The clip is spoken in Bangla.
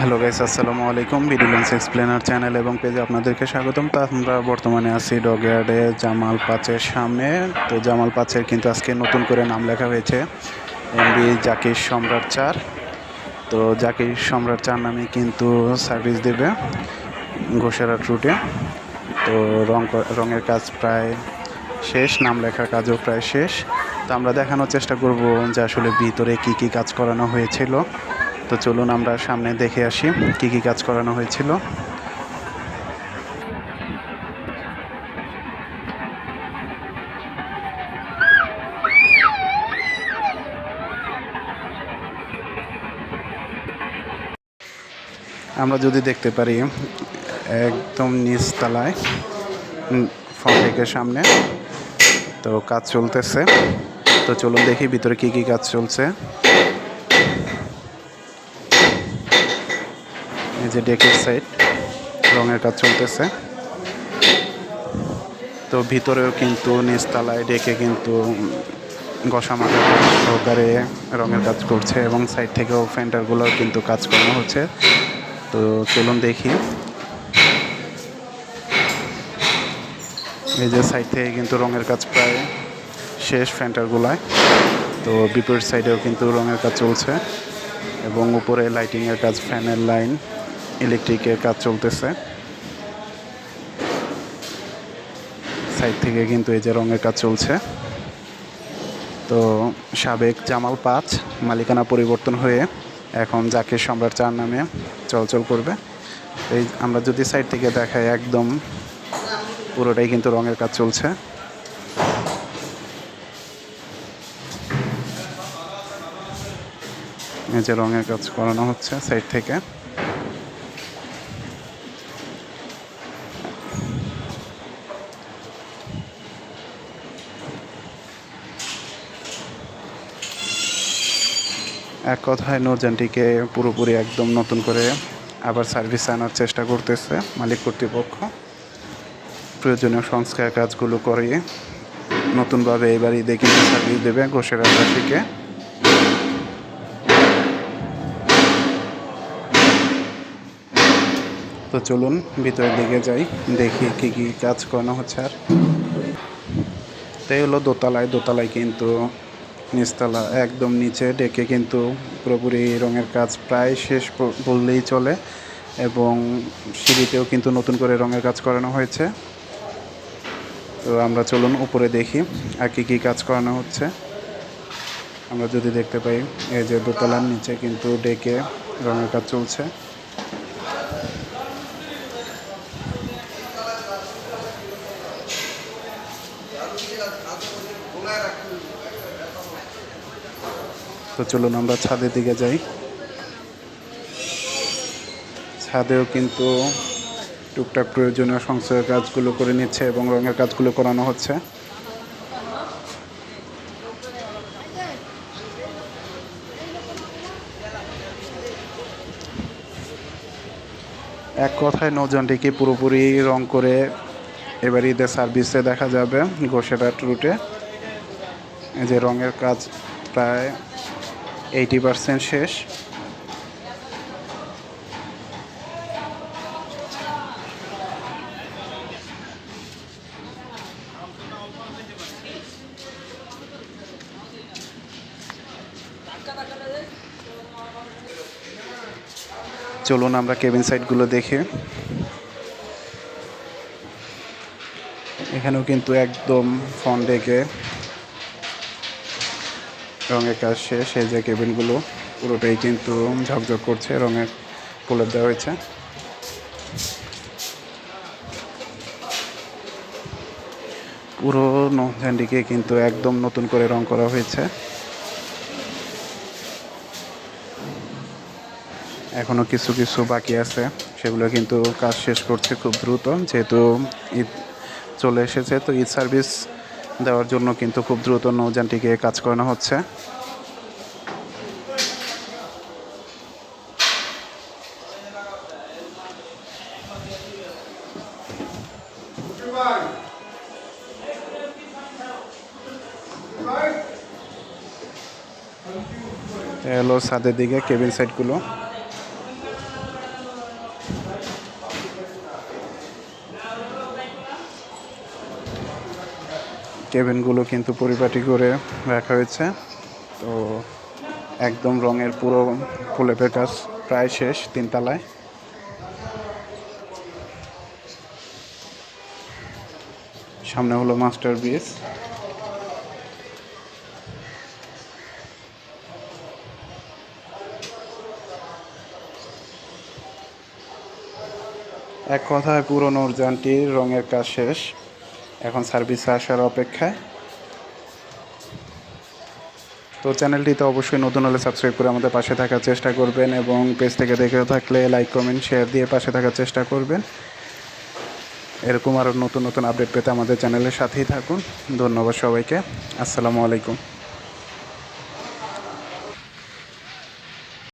হ্যালো গাইস, আসসালামু আলাইকুম। ভিডিলেন্স এক্সপ্লেনার চ্যানেল এবং পেজে আপনাদেরকে স্বাগতম। তো আমরা বর্তমানে আছি ডগয়ার্ডে, জামাল পাচের সামনে। তো জামাল পাচের কিন্তু আজকে নতুন করে নাম লেখা হয়েছে এমবি জাকির সম্রাট চার। তো জাকির সম্রাট চার নামে কিন্তু সার্ভিস দেবে ঘোষেরাট রুটে তো রং রঙের কাজ প্রায় শেষ, নাম লেখার কাজও প্রায় শেষ। তো আমরা দেখানোর চেষ্টা করব যে আসলে ভিতরে কি কি কাজ করানো হয়েছিল। তো চলুন আমরা সামনে দেখে আসি কি কি কাজ করানো হয়েছিল। আমরা যদি দেখতে পারি, একদম নিচতলায় ফন্টেকের সামনে, তো কাজ চলতেছে। তো চলুন দেখি ভিতরে কি কি কাজ চলছে। এই যে ডেকের সাইড রঙের কাজ চলতেছে। তো ভিতরেও কিন্তু নিচতলায় ডেকে কিন্তু মাথা সহকারে রঙের কাজ করছে এবং সাইড থেকেও ফেন্টারগুলোও কিন্তু কাজ করানো হচ্ছে। তো চলুন দেখি। এই যে সাইড থেকে কিন্তু রঙের কাজ প্রায় শেষ ফ্যান্টারগুলায় তো বিপরীত সাইডেও কিন্তু রঙের কাজ চলছে এবং উপরে লাইটিংয়ের কাজ ফ্যানের লাইন ইলেকট্রিকের কাজ চলতেছে। সাইড থেকে কিন্তু এই যে রঙের কাজ চলছে। তো সাবেক জামাল পাঁচ, মালিকানা পরিবর্তন হয়ে এখন জাকির সম্রাট চার নামে চলাচল করবে। এই আমরা যদি সাইড থেকে দেখাই একদম পুরোটাই কিন্তু রঙের কাজ চলছে। এই যে রঙের কাজ করানো হচ্ছে সাইড থেকে। এক কথায় নূরজানটিকে পুরোপুরি একদম নতুন করে আবার সার্ভিস আনার চেষ্টা করতেছে মালিক কর্তৃপক্ষ। প্রয়োজনীয় সংস্কার কাজগুলো করিয়ে নতুনভাবে এবার ঈদে সার্ভিস দেবে ঘোষের আবাসীকে তো চলুন ভিতরের দিকে যাই, দেখি কি কি কাজ করানো হচ্ছে আর। তাই হলো দোতলায় দোতলায় কিন্তু নিচতলা একদম নিচে ডেকে কিন্তু পুরোপুরি রঙের কাজ প্রায় শেষ বললেই চলে এবং সিঁড়িতেও কিন্তু নতুন করে রঙের কাজ করানো হয়েছে। তো আমরা চলুন উপরে দেখি আর কী কী কাজ করানো হচ্ছে। আমরা যদি দেখতে পাই, এই যে দোতলার নিচে কিন্তু ডেকে রঙের কাজ চলছে। তো চলুন আমরা ছাদের দিকে যাই। ছাদেও কিন্তু টুকটাক প্রয়োজনীয় সংস্কারের কাজগুলো করে নিচ্ছে এবং রঙের কাজগুলো করানো হচ্ছে। এক কথায় নৌজানটিকে পুরোপুরি রং করে এবার ঈদের সার্ভিসে দেখা যাবে গোসেরাট রুটে। যে রঙের কাজ প্রায় এইটি পার্সেন্ট শেষ। চলুন আমরা কেবিন সাইটগুলো দেখে। এখানেও কিন্তু একদম ফোন ডেকে রঙের কাজ শেষ, এই যে কেবিনগুলো পুরোটাই কিন্তু ঝকঝক করছে, রঙের প্রলেপ দেওয়া হয়েছে। পুরো নৌঝান্ডিকে কিন্তু একদম নতুন করে রং করা হয়েছে। এখনও কিছু কিছু বাকি আছে, সেগুলো কিন্তু কাজ শেষ করছে খুব দ্রুত, যেহেতু ঈদ চলে এসেছে, তো ঈদ সার্ভিস দেওয়ার জন্য কিন্তু খুব দ্রুত নৌযানটিকে কাজ করানো হচ্ছে। এ হলো ছাদের দিকে কেবিন সাইডগুলো কেবিনগুলো কিন্তু পরিপাটি করে রাখা হয়েছে। তো একদম রঙের পুরো প্রলেপের কাজ প্রায় শেষ তিনতলায়। সামনে হলো মাস্টার ব্রিজ এক কথায় পুরো নূরজানটির রঙের কাজ শেষ। এখন সার্ভিসে আসার অপেক্ষায়। তো চ্যানেলটিতে অবশ্যই নতুন হলে সাবস্ক্রাইব করে আমাদের পাশে থাকার চেষ্টা করবেন এবং পেজ থেকে দেখে থাকলে লাইক কমেন্ট শেয়ার দিয়ে পাশে থাকার চেষ্টা করবেন। এরকম আরও নতুন নতুন আপডেট পেতে আমাদের চ্যানেলের সাথেই থাকুন। ধন্যবাদ সবাইকে। আসসালামু আলাইকুম।